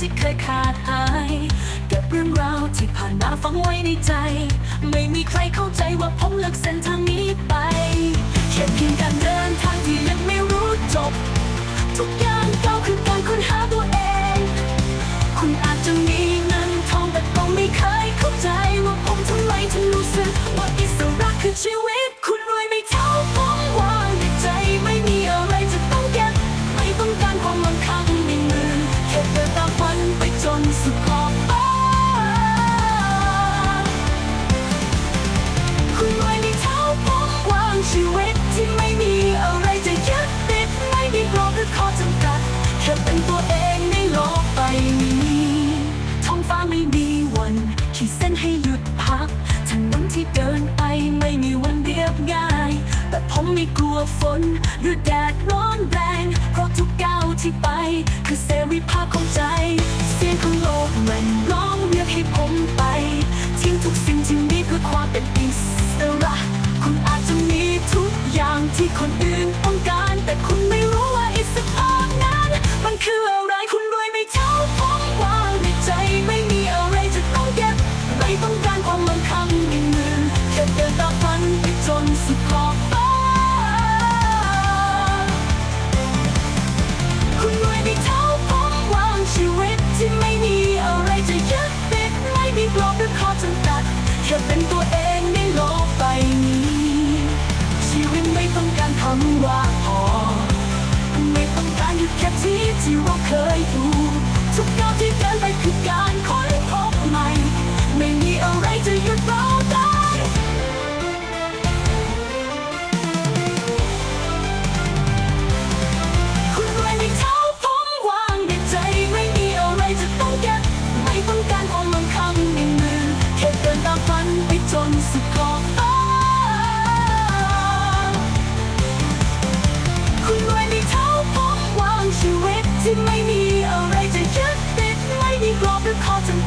ที่เคยขาดหาย เก็บเรื่องราวที่ผ่านมาฝังไว้ในใจ ไม่มีใครเข้าใจว่าผมเลือกเส้นทางนี้ไปแค่เพียงการเดินทางที่ยังไม่รู้จบ ทุกอย่างก้าคือการค้นหาตัวเอง คุณอาจจะมีเงินทองแต่ก็ไม่เคยเข้าใจว่าผมทำไมถึงรู้สึกว่าอิสระคือชีวิต ผมไม่กลัวฝน หรือแดดร้อนแรง เพราะทุกก้าวที่ไป คือเสรีภาพของใจ เสียงของโลกมันร้องเรียกให้ผมไป ทิ้งทุกสิ่งที่มีเพื่อความเป็นอิสระคุณอาจจะมีทุกอย่างที่คนอื่นต้องำว่าพอไม่ต้องการหยุดแค่ที่ที่เราเคยอยู่ทุกก้าวที่เดินไปคือการ มีกร